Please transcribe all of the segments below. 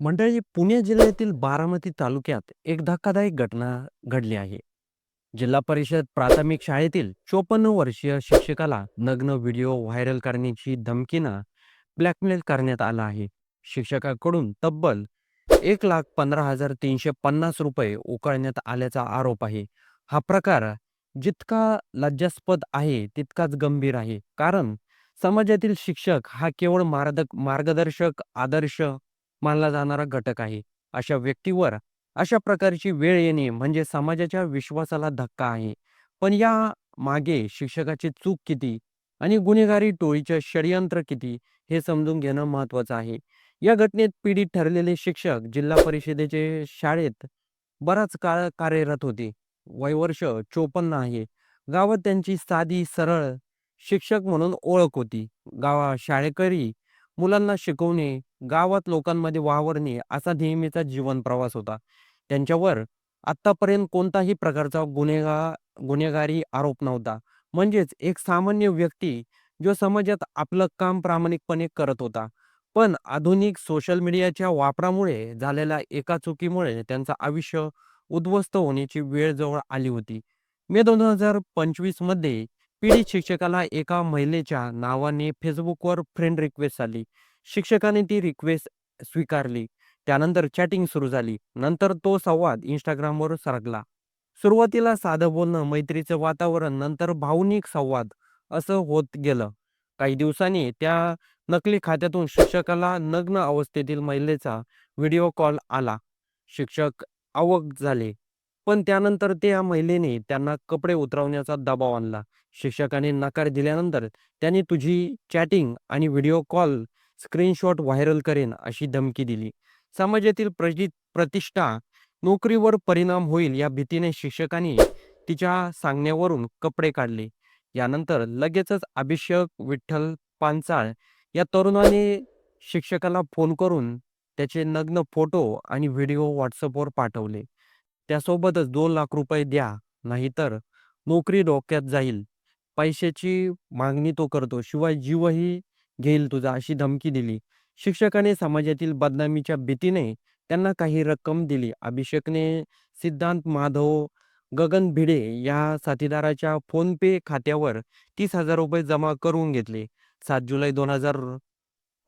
मंडळी पुणे जिल्ह्यातील बारामती तालुक्यात एक धक्कादायक घटना घडली आहे. जिल्हा परिषद प्राथमिक शाळेतील चोपन्न वर्षीय शिक्षकाला नग्न व्हिडिओ व्हायरल करण्याची धमकीनं ब्लॅकमेल करण्यात आला आहे. शिक्षकाकडून तब्बल एक लाख पंधरा हजार तीनशे पन्नास रुपये उकळण्यात आल्याचा आरोप आहे. हा प्रकार जितका लज्जास्पद आहे तितकाच गंभीर आहे. कारण समाजातील शिक्षक हा केवळ मार्गदक मार्गदर्शक आदर्श मानला जाणारा घटक आहे. अशा व्यक्तीवर अशा प्रकारची वेळ येणे म्हणजे समाजाच्या विश्वासाला धक्का आहे. पण या मागे शिक्षकाची चूक किती आणि गुन्हेगारी टोळीचे षडयंत्र किती हे समजून घेणं महत्वाचं आहे. या घटनेत पीडित ठरलेले शिक्षक जिल्हा परिषदेचे शाळेत बराच काळ कार्यरत होते. वयवर्ष चोपन्न आहे. गावात त्यांची साधी सरळ शिक्षक म्हणून ओळख होती. गावा शाळेकरी मुलांना शिकवणे गावात लोकांमध्ये वावरणे असा नेहमीचा जीवन प्रवास होता. त्यांच्यावर आतापर्यंत कोणताही प्रकारचा गुन्हेगा गुन्हेगारी आरोप नव्हता. म्हणजेच एक सामान्य व्यक्ती जो समाजात आपलं काम प्रामाणिकपणे करत होता. पण आधुनिक सोशल मीडियाच्या वापरामुळे झालेल्या एका चुकीमुळे त्यांचं आयुष्य उद्ध्वस्त होण्याची वेळ जवळ आली होती. मे दोन हजार पंचवीसमध्ये पीडित शिक्षकाला एका महिलेच्या नावाने फेसबुकवर फ्रेंड रिक्वेस्ट आली. शिक्षकाने ती रिक्वेस्ट स्वीकारली. त्यानंतर चॅटिंग सुरू झाली. नंतर तो संवाद इंस्टाग्रामवर सरकला. सुरुवातीला साधं बोलणं मैत्रीचं वातावरण नंतर भावनिक संवाद असं होत गेलं. काही दिवसांनी त्या नकली खात्यातून शिक्षकाला नग्न अवस्थेतील महिलेचा व्हिडिओ कॉल आला. शिक्षक अवक झाले. पण त्यानंतर त्या महिलेने त्यांना कपडे उतरवण्याचा दबाव आणला. शिक्षकाने नकार दिल्यानंतर त्यांनी तुझी चॅटिंग आणि व्हिडिओ कॉल स्क्रीनशॉट व्हायरल करेन अशी धमकी दिली. समाजातील प्रजि प्रतिष्ठा नोकरीवर परिणाम होईल या भीतीने शिक्षकांनी तिच्या सांगण्यावरून कपडे काढले. यानंतर लगेचच अभिषेक विठ्ठल पांचाळ या तरुणाने शिक्षकाला फोन करून त्याचे नग्न फोटो आणि व्हिडिओ व्हॉट्सअपवर पाठवले. त्यासोबतच दोन लाख रुपये द्या नाहीतर नोकरी डोक्यात जाईल. पैशाची मागणी तो करतो. शिवाय जीवही घेईल तुझा अशी धमकी दिली. शिक्षकाने समाजातील बदनामीच्या भीतीने त्यांना काही रक्कम दिली. अभिषेकने सिद्धांत माधव गगन भिडे या साथीदाराच्या फोन पे खात्यावर तीस हजार रुपये जमा करून घेतले. सात जुलै दोन हजार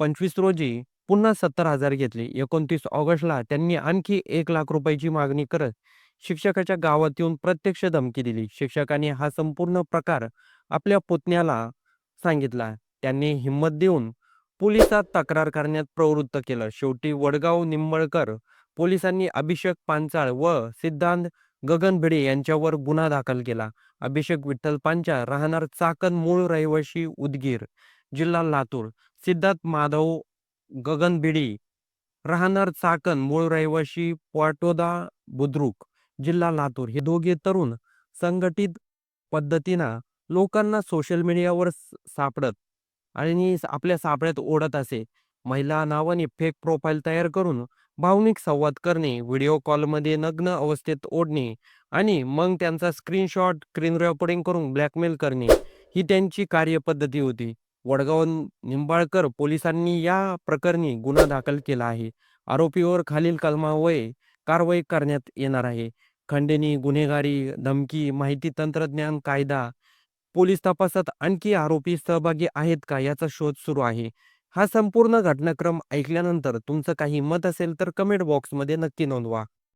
पंचवीस रोजी पुन्हा सत्तर हजार घेतले. एकोणतीस ऑगस्टला त्यांनी आणखी एक लाख रुपयाची मागणी करत शिक्षकाच्या गावात येऊन प्रत्यक्ष धमकी दिली. शिक्षकाने हा संपूर्ण प्रकार आपल्या पुतण्याला सांगितला. त्यांनी हिंमत देऊन पोलिसात तक्रार करण्यात प्रवृत्त केलं. शेवटी वडगाव निंबळकर पोलिसांनी अभिषेक पांचाळ व सिद्धांत गगन भिडे यांच्यावर गुन्हा दाखल केला. अभिषेक विठ्ठल पांचाळ राहणार चाकण मूळ रहिवाशी उदगीर जिल्हा लातूर. सिद्धार्थ माधव गगन भिडी राहणार चाकण मूळ रहिवाशी पाटोदा बुद्रुक जिल्हा लातूर. हे दोघे तरुण संघटित पद्धतीनं लोकांना सोशल मीडियावर सापडत आणि आपल्या सापड्यात ओढत असे. महिला नावाने फेक प्रोफाईल तयार करून भावनिक संवाद करणे व्हिडिओ कॉलमध्ये नग्न अवस्थेत ओढणे आणि मग त्यांचा स्क्रीनशॉट स्क्रीन रेकॉर्डिंग करून ब्लॅकमेल करणे ही त्यांची कार्यपद्धती होती. वडगाव निंबाळकर पोलिसांनी या प्रकरणी गुन्हा दाखल केला आहे. आरोपीवर खालील कलमावय कारवाई करण्यात येणार आहे. खंडणी गुन्हेगारी धमकी माहिती तंत्रज्ञान कायदा पोलीस तपासात आणखी आरोपी सहभागी आहेत का याचा शोध सुरू आहे. हा संपूर्ण घटनाक्रम ऐकल्यानंतर तुमचं काही मत असेल तर कमेंट बॉक्समध्ये नक्की नोंदवा.